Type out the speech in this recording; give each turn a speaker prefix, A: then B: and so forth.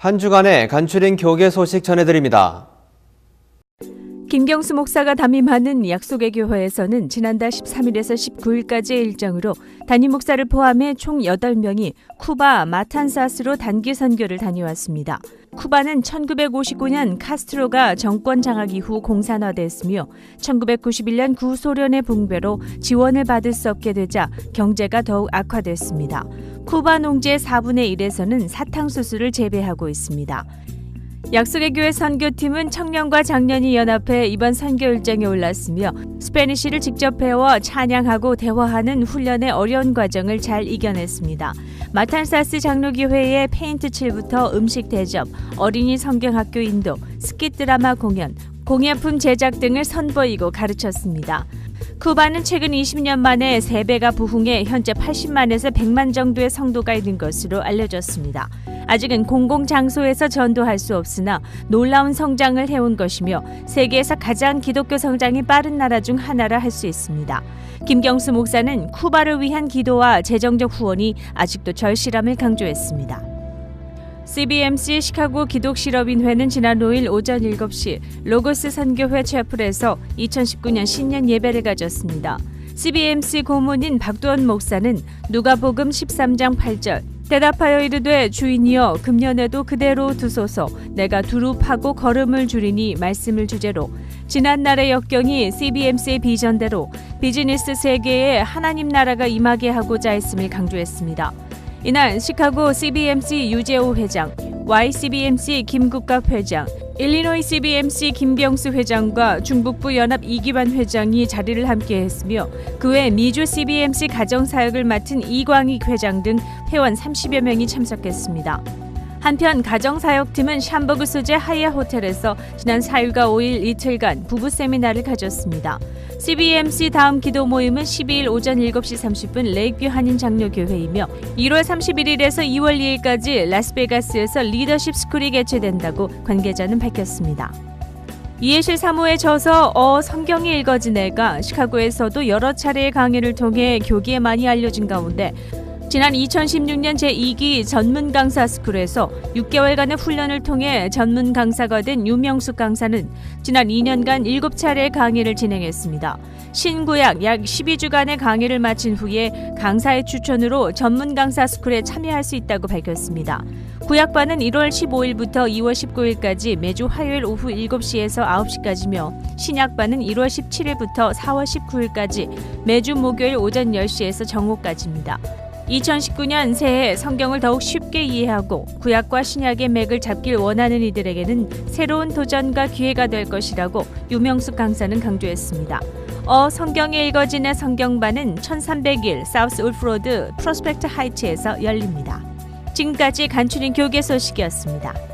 A: 한 주간의 간추린 교계 소식 전해드립니다.
B: 김경수 목사가 담임하는 약속의 교회에서는 지난달 13일에서 19일까지의 일정으로 담임 목사를 포함해 총 8명이 쿠바 마탄사스로 단기 선교를 다녀왔습니다. 쿠바는 1959년 카스트로가 정권 장악 이후 공산화됐으며 1991년 구소련의 붕괴로 지원을 받을 수 없게 되자 경제가 더욱 악화됐습니다. 쿠바 농지의 4분의 1에서는 사탕수수를 재배하고 있습니다. 약속의 교회 선교팀은 청년과 장년이 연합해 이번 선교 일정에 올랐으며 스페니쉬를 직접 배워 찬양하고 대화하는 훈련의 어려운 과정을 잘 이겨냈습니다. 마탄사스 장로교회의 페인트 칠부터 음식 대접, 어린이 성경학교 인도, 스킷 드라마 공연, 공예품 제작 등을 선보이고 가르쳤습니다. 쿠바는 최근 20년 만에 3배가 부흥해 현재 80만에서 100만 정도의 성도가 있는 것으로 알려졌습니다. 아직은 공공장소에서 전도할 수 없으나 놀라운 성장을 해온 것이며 세계에서 가장 기독교 성장이 빠른 나라 중 하나라 할 수 있습니다. 김경수 목사는 쿠바를 위한 기도와 재정적 후원이 아직도 절실함을 강조했습니다. CBMC 시카고 기독실업인회는 지난 5일 오전 7시 로고스 선교회 채플에서 2019년 신년 예배를 가졌습니다. CBMC 고문인 박두원 목사는 누가복음 13장 8절 대답하여 이르되 주인이여 금년에도 그대로 두소서 내가 두루 파고 걸음을 줄이니 말씀을 주제로 지난 날의 역경이 CBMC의 비전대로 비즈니스 세계에 하나님 나라가 임하게 하고자 했음을 강조했습니다. 이날 시카고 CBMC 유재호 회장, YCBMC 김국갑 회장, 일리노이 CBMC 김병수 회장과 중북부 연합 이기반 회장이 자리를 함께했으며 그 외 미주 CBMC 가정사역을 맡은 이광익 회장 등 회원 30여 명이 참석했습니다. 한편 가정사역팀은 샴버그 소재 하이아 호텔에서 지난 4일과 5일 이틀간 부부 세미나를 가졌습니다. CBMC 다음 기도 모임은 12일 오전 7시 30분 레이크뷰 한인 장로교회이며 1월 31일에서 2월 2일까지 라스베가스에서 리더십 스쿨이 개최된다고 관계자는 밝혔습니다. 이해실 사무에 져서 어 성경이 읽어지네가 시카고에서도 여러 차례의 강의를 통해 교기에 많이 알려진 가운데 지난 2016년 제2기 전문 강사 스쿨에서 6개월간의 훈련을 통해 전문 강사가 된 유명숙 강사는 지난 2년간 7차례의 강의를 진행했습니다. 신구약 약 12주간의 강의를 마친 후에 강사의 추천으로 전문 강사 스쿨에 참여할 수 있다고 밝혔습니다. 구약반은 1월 15일부터 2월 19일까지 매주 화요일 오후 7시에서 9시까지며 신약반은 1월 17일부터 4월 19일까지 매주 목요일 오전 10시에서 정오까지입니다. 2019년 새해 성경을 더욱 쉽게 이해하고 구약과 신약의 맥을 잡길 원하는 이들에게는 새로운 도전과 기회가 될 것이라고 유명숙 강사는 강조했습니다. 어 성경에 읽어지는 성경반은 1300일 사우스 울프로드 프로스펙트 하이츠에서 열립니다. 지금까지 간추린 교계 소식이었습니다.